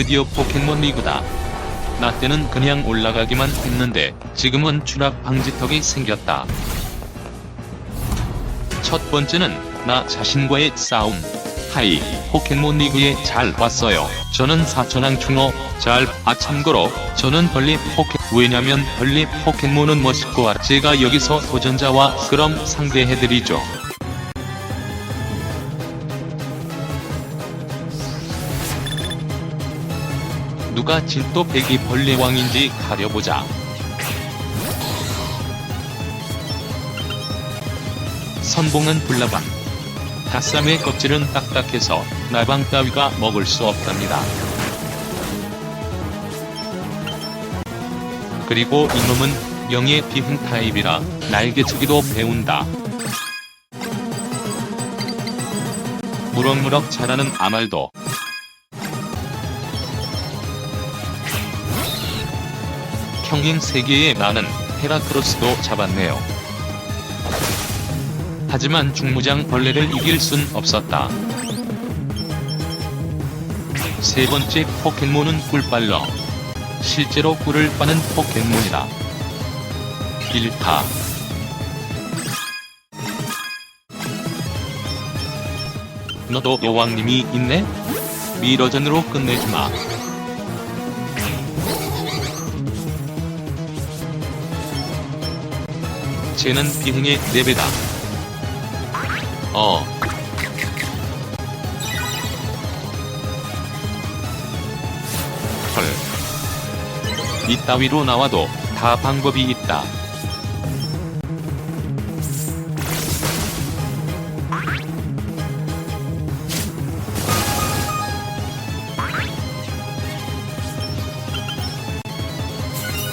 드디어 포켓몬 리그다. 나 때는 그냥 올라가기만 했는데 지금은 추락 방지턱이 생겼다. 첫 번째는 나 자신과의 싸움. 하이, 포켓몬 리그에 잘 왔어요. 저는 사천왕 충어, 잘, 아 참고로, 저는 벌레 포켓, 왜냐면 벌레 포켓몬은 멋있고, 아, 제가 여기서 도전자와 그럼 상대해드리죠. 누가 진또 백이 벌레 왕인지 가려보자. 선봉은 불나방. 갓삼의 껍질은 딱딱해서 나방 따위가 먹을 수 없답니다. 그리고 이놈은 명예 비행 타입이라 날개치기도 배운다. 무럭무럭 자라는 아말도 평행 세계의 나는 헤라크로스도 잡았네요. 하지만 중무장 벌레를 이길 순 없었다. 세 번째 포켓몬은 꿀빨러. 실제로 꿀을 빠는 포켓몬이다. 1타. 너도 여왕님이 있네? 미러전으로 끝내주마. 쟤는 비행의 4배다. 어. 헐. 이따위로 나와도 다 방법이 있다.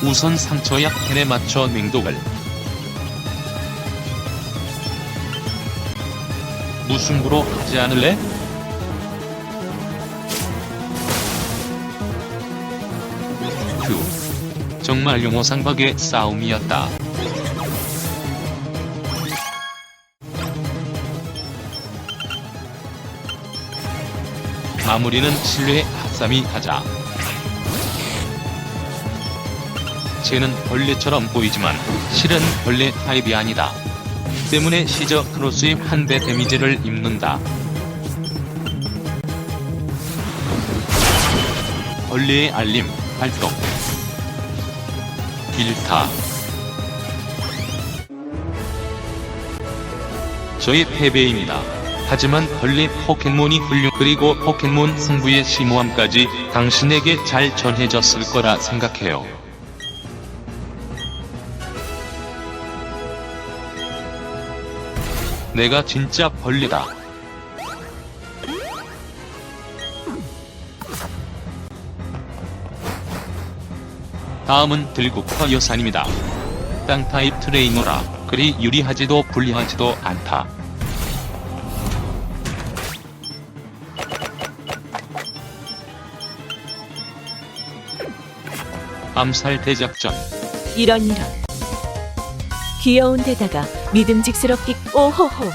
우선 상처약 펜에 맞춰 냉독을 무승부로 하지 않을래? 휴. 정말 용호상박의 싸움이었다. 마무리는 실내 핫삼이 하자. 쟤는 벌레처럼 보이지만 실은 벌레 타입이 아니다. 때문에 시저 크로스의 한배 데미지를 입는다. 벌레의 알림, 발동. 길타. 저의 패배입니다. 하지만 벌레 포켓몬이 훌륭 그리고 포켓몬 승부의 심오함까지 당신에게 잘 전해졌을 거라 생각해요. 내가 진짜 벌레다. 다음은 들국화 여산입니다. 땅 타입 트레이너라 그리 유리하지도 불리하지도 않다. 암살 대작전 이런 이런 귀여운 데다가 믿음직스럽기 오호호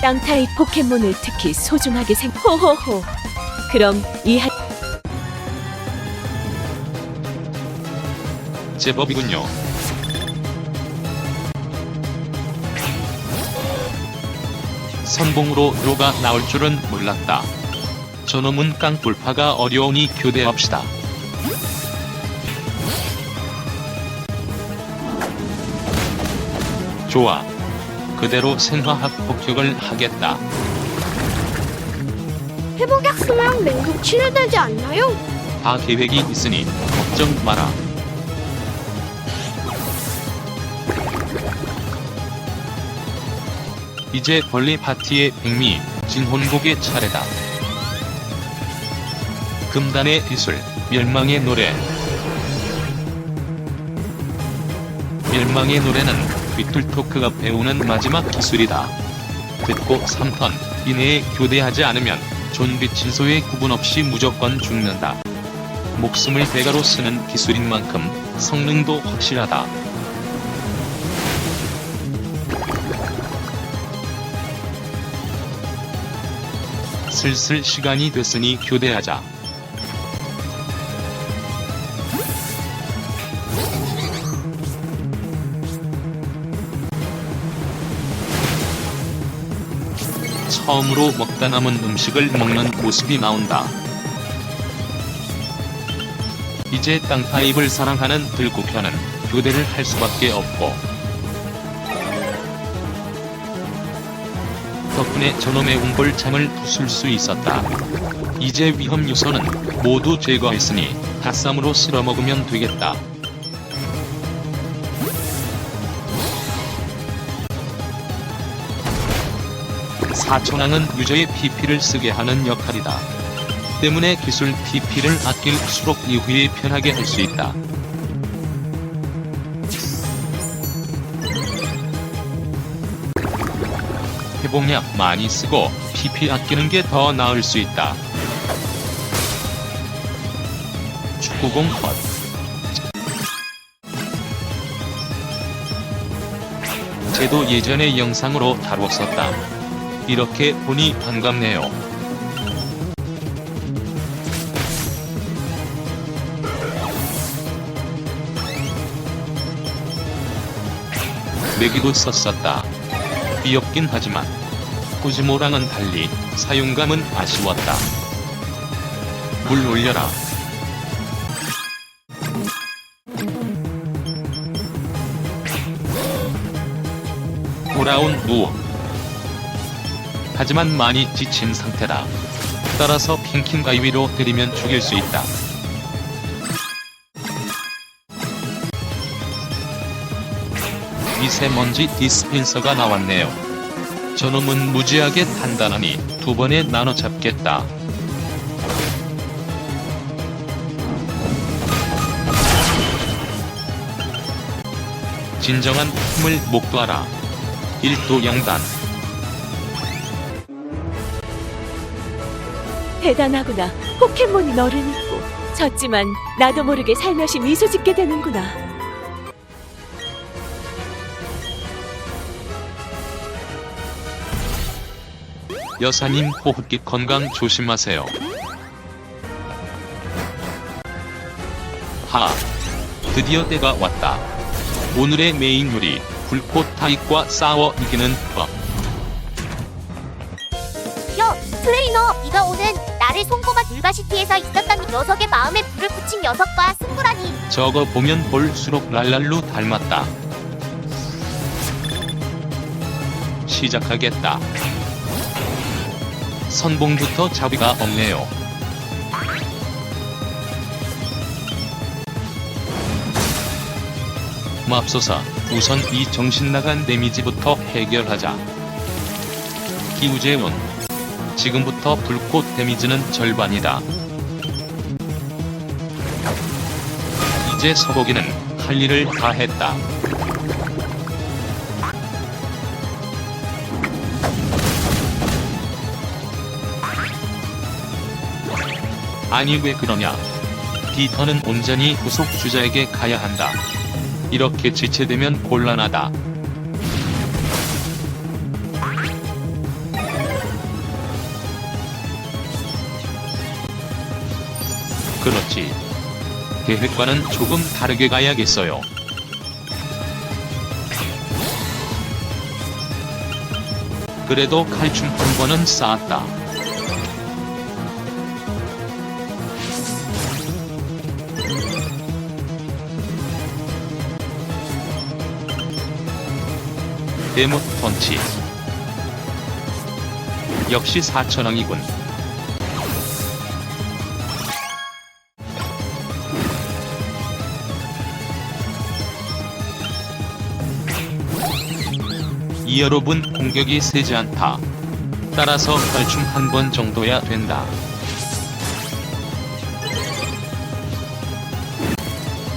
땅 타입 포켓몬을 특히 소중하게 생 호호호 그럼 이 하... 제법이군요. 선봉으로 로가 나올 줄은 몰랐다. 저놈은 깡불파가 어려우니 교대합시다. 좋아. 그대로 생화학 폭격을 하겠다. 회복약수랑 맹독 치료되지 않나요? 다 계획이 있으니 걱정 마라. 이제 벌레 파티의 백미 진혼곡의 차례다. 금단의 기술, 멸망의 노래. 멸망의 노래는 비툴토크가 배우는 마지막 기술이다. 듣고 3턴 이내에 교대하지 않으면 존비 친소에 구분 없이 무조건 죽는다. 목숨을 대가로 쓰는 기술인 만큼 성능도 확실하다. 슬슬 시간이 됐으니 교대하자. 처음으로 먹다 남은 음식을 먹는 모습이 나온다. 이제 땅 타입을 사랑하는 들국현은 교대를 할 수밖에 없고 덕분에 저놈의 웅골창을 부술 수 있었다. 이제 위험 요소는 모두 제거했으니 닷삼으로 쓸어 먹으면 되겠다. 사천왕은 유저의 PP를 쓰게 하는 역할이다. 때문에 기술 PP를 아낄수록 이후에 편하게 할 수 있다. 회복약 많이 쓰고 PP 아끼는 게 더 나을 수 있다. 축구공 컷. 쟤도 예전의 영상으로 다뤘었다. 이렇게 보니 반갑네요. 내기도 썼었다. 귀엽긴 하지만 코지모랑은 달리 사용감은 아쉬웠다. 물 올려라. 돌아온 우호. 하지만 많이 지친 상태다. 따라서 핑킹 가위로 때리면 죽일 수 있다. 미세먼지 디스펜서가 나왔네요. 저놈은 무지하게 단단하니 두 번에 나눠 잡겠다. 진정한 힘을 목도하라. 일도 영단. 대단하구나. 포켓몬이 너를 믿고. 졌지만 나도 모르게 살며시 미소 짓게 되는구나. 여사님 호흡기 건강 조심하세요. 하. 드디어 때가 왔다. 오늘의 메인 요리, 불꽃 타입과 싸워 이기는 법. 손꼽아 율바시티에서 있었던 이 녀석의 마음에 불을 붙인 녀석과 승부라니. 저거 보면 볼수록 랄랄루 닮았다. 시작하겠다. 선봉부터 자비가 없네요. 맙소사, 우선 이 정신 나간 데미지부터 해결하자. 기우제운. 지금부터 불꽃 데미지는 절반이다. 이제 서복이는 할 일을 다 했다. 아니 왜 그러냐? 피터는 온전히 후속 주자에게 가야 한다. 이렇게 지체되면 곤란하다. 그렇지. 계획과는 조금 다르게 가야겠어요. 그래도 칼춤 한 번은 쌓았다. 데모 펀치. 역시 사천왕이군. 이 여러분 공격이 세지 않다. 따라서 발춤 한 번 정도야 된다.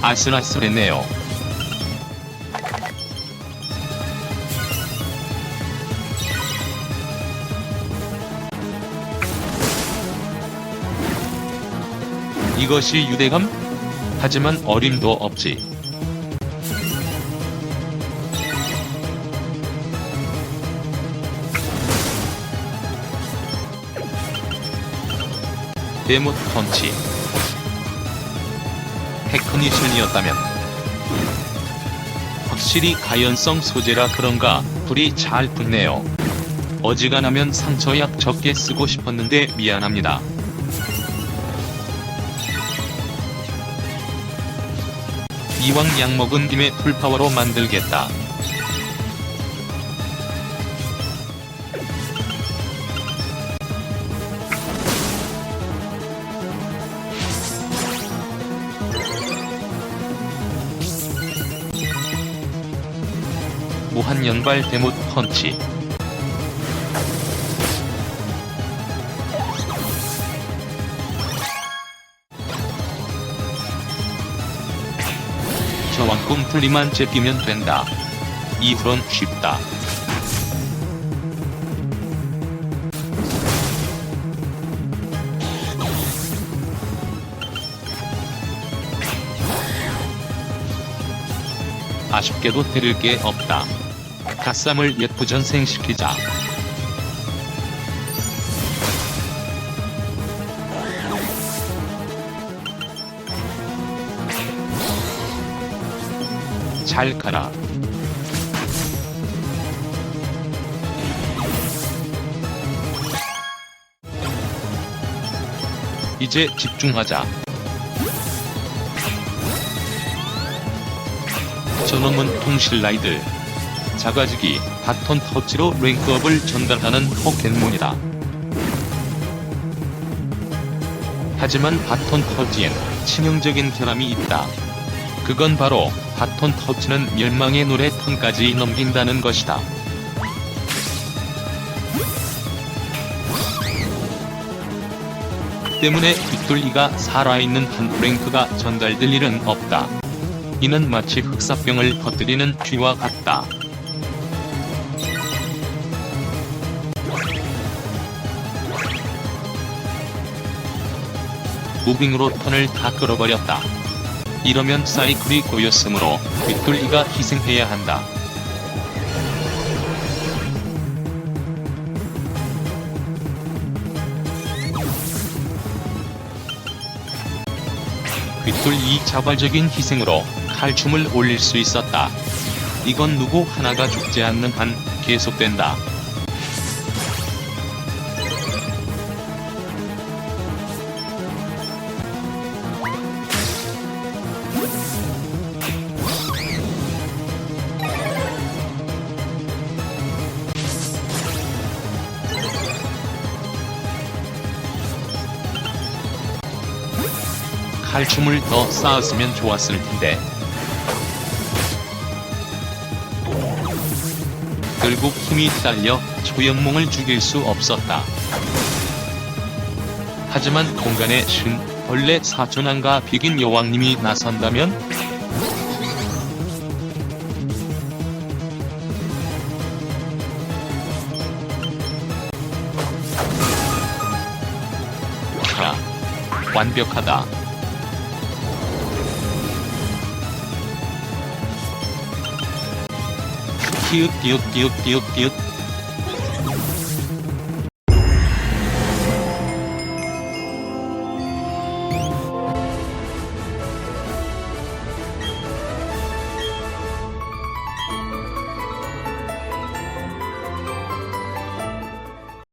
아슬아슬했네요. 이것이 유대감? 하지만 어림도 없지. 데모 펀치. 테크니션이었다면 확실히 가연성 소재라 그런가 불이 잘 붙네요. 어지간하면 상처약 적게 쓰고 싶었는데 미안합니다. 이왕 약 먹은 김에 풀파워로 만들겠다. 무한 연발 대못 펀치. 저와 꿈틀리만 제끼면 된다. 이후론 쉽다. 아쉽게도 드릴 게 없다. 갓삼을 예쁘전생시키자. 잘 가라. 이제 집중하자. 저놈은 통실라이들. 자가지기, 바톤 터치로 랭크업을 전달하는 포켓몬이다. 하지만 바톤 터치엔 치명적인 결함이 있다. 그건 바로 바톤 터치는 멸망의 노래 턴까지 넘긴다는 것이다. 때문에 빗돌이가 살아있는 한 랭크가 전달될 일은 없다. 이는 마치 흑사병을 퍼뜨리는 쥐와 같다. 무빙으로 턴을 다 끌어버렸다. 이러면 사이클이 고였으므로 빗돌이가 희생해야 한다. 빗돌이 자발적인 희생으로 칼춤을 올릴 수 있었다. 이건 누구 하나가 죽지 않는 한 계속된다. 칼춤을 더 쌓았으면 좋았을 텐데. 결국 힘이 딸려 초영몽을 죽일 수 없었다. 하지만 공간의 신, 벌레 사천왕과 비긴 여왕님이 나선다면? 자, 완벽하다. 키읔 키읔 키읔 키읔 키읔